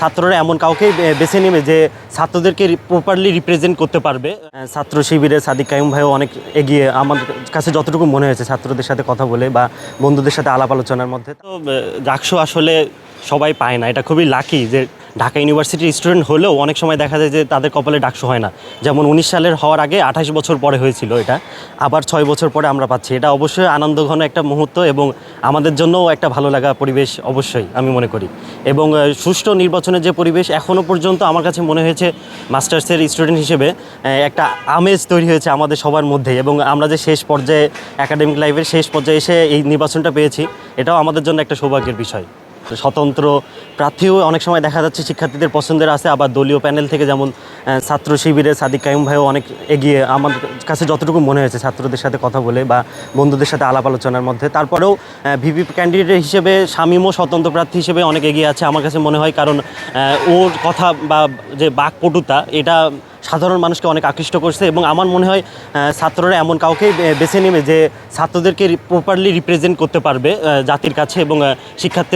ছাত্ররা এমন কাউকে বেছে নেবে যে ছাত্রদেরকে প্রপারলি রিপ্রেজেন্ট করতে পারবে। ছাত্র শিবিরে সাদিক কাইম ভাইও অনেক এগিয়ে, আমার কাছে যতটুকু মনে হয়েছে ছাত্রদের সাথে কথা বলে বা বন্ধুদের সাথে আলাপ আলোচনার মধ্যে। তো ডাকসু আসলে সবাই পায় না। এটা খুবই লাকি যে ঢাকা ইউনিভার্সিটির স্টুডেন্ট হলেও অনেক সময় দেখা যায় যে তাদের কপালে ডাকসু হয় না। যেমন উনিশ সালের হওয়ার আগে আঠাশ বছর পরে হয়েছিল এটা। আবার ছয় বছর পরে আমরা পাচ্ছি। এটা অবশ্যই আনন্দঘন একটা মুহূর্ত এবং আমাদের জন্যও একটা ভালো লাগা পরিবেশ অবশ্যই আমি মনে করি। এবং সুষ্ঠু নির্বাচনের যে পরিবেশ এখনও পর্যন্ত আমার কাছে মনে হয়েছে মাস্টার্সের স্টুডেন্ট হিসেবে একটা আমেজ তৈরি হয়েছে আমাদের সবার মধ্যে এবং আমরা যে শেষ পর্যায়ে একাডেমিক লাইফের শেষ পর্যায়ে এসে এই নির্বাচনটা পেয়েছি, এটাও আমাদের জন্য একটা সৌভাগ্যের বিষয়। স্বতন্ত্র প্রার্থীও অনেক সময় দেখা যাচ্ছে শিক্ষার্থীদের পছন্দের আছে, আবার দলীয় প্যানেল থেকে যেমন ছাত্র শিবিরে সাদিক কাইম ভাইও অনেক এগিয়ে আমার কাছে যতটুকু মনে হয়েছে ছাত্রদের সাথে কথা বলে বা বন্ধুদের সাথে আলাপ আলোচনার মধ্যে। তারপরেও ভিপি ক্যান্ডিডেট হিসেবে শামীমও স্বতন্ত্র প্রার্থী হিসেবে অনেক এগিয়ে আছে আমার কাছে মনে হয়, কারণ ওর কথা বা যে বাকপটুতা, এটা সাধারণ মানুষকে অনেক আকৃষ্ট করছে এবং আমার মনে হয় ছাত্ররা এমন কাউকে বেছে নেবে যে ছাত্রদেরকে প্রপারলি রিপ্রেজেন্ট করতে পারবে জাতির কাছে এবং শিক্ষার্থী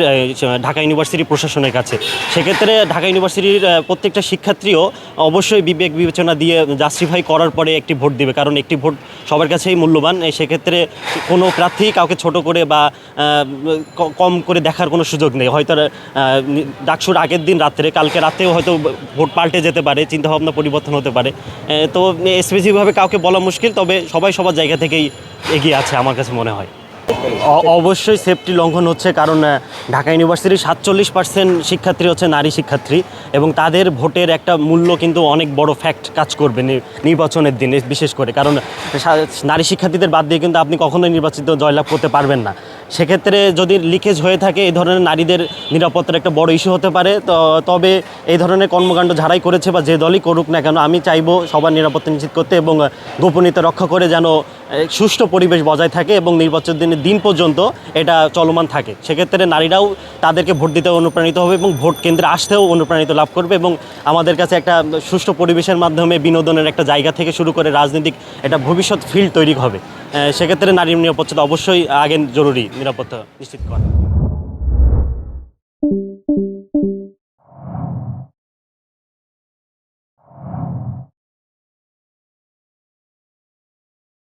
ঢাকা ইউনিভার্সিটি প্রশাসনের কাছে। সেক্ষেত্রে ঢাকা ইউনিভার্সিটির প্রত্যেকটা শিক্ষার্থীও অবশ্যই বিবেক বিবেচনা দিয়ে জাস্টিফাই করার পরে একটি ভোট দিবে। কারণ একটি ভোট সবার কাছেই মূল্যবান। সেক্ষেত্রে কোনো প্রার্থী কাউকে ছোট করে বা কম করে দেখার কোনো সুযোগ নেই। হয়তো ডাকসুর আগের দিন রাত্রে, কালকে রাতেও হয়তো ভোট পাল্টে যেতে পারে। চিন্তাভাবনা পরিবর্তন হতে পারে। তো স্পেসিফিকভাবে কাউকে বলা মুশকিল, তবে সবাই সবার জায়গা থেকেই এগিয়ে আছে আমার কাছে মনে হয়। অবশ্যই সেফটি লঙ্ঘন হচ্ছে, কারণ ঢাকা ইউনিভার্সিটির সাতচল্লিশ পার্সেন্ট শিক্ষার্থী হচ্ছে নারী শিক্ষার্থী, এবং তাদের ভোটের একটা মূল্য কিন্তু অনেক বড় ফ্যাক্ট কাজ করবে নির্বাচনের দিনে, বিশেষ করে। কারণ নারী শিক্ষার্থীদের বাদ দিয়ে কিন্তু আপনি কখনোই নির্বাচিত জয়লাভ করতে পারবেন না। সেক্ষেত্রে যদি লিকেজ হয়ে থাকে, এই ধরনের নারীদের নিরাপত্তার একটা বড় ইস্যু হতে পারে। তো, তবে এই ধরনের কর্মকাণ্ড যারাই করেছে বা যে দলই করুক না কেন, আমি চাইব সবার নিরাপত্তা নিশ্চিত করতে এবং গোপনীয়তা রক্ষা করে যেন সুষ্ঠু পরিবেশ বজায় থাকে এবং নির্বাচন দিনের দিন পর্যন্ত এটা চলমান থাকে। সেক্ষেত্রে নারীরাও তাদেরকে ভোট দিতে অনুপ্রাণিত হবে এবং ভোট কেন্দ্রে আসতেও অনুপ্রাণিত লাভ করবে এবং আমাদের কাছে একটা সুষ্ঠু পরিবেশের মাধ্যমে বিনোদনের একটা জায়গা থেকে শুরু করে রাজনৈতিক একটা ভবিষ্যৎ ফিল্ড তৈরি হবে। সেক্ষেত্রে নারী নিরাপত্তা অবশ্যই আগে জরুরি নিরাপত্তা নিশ্চিত করা।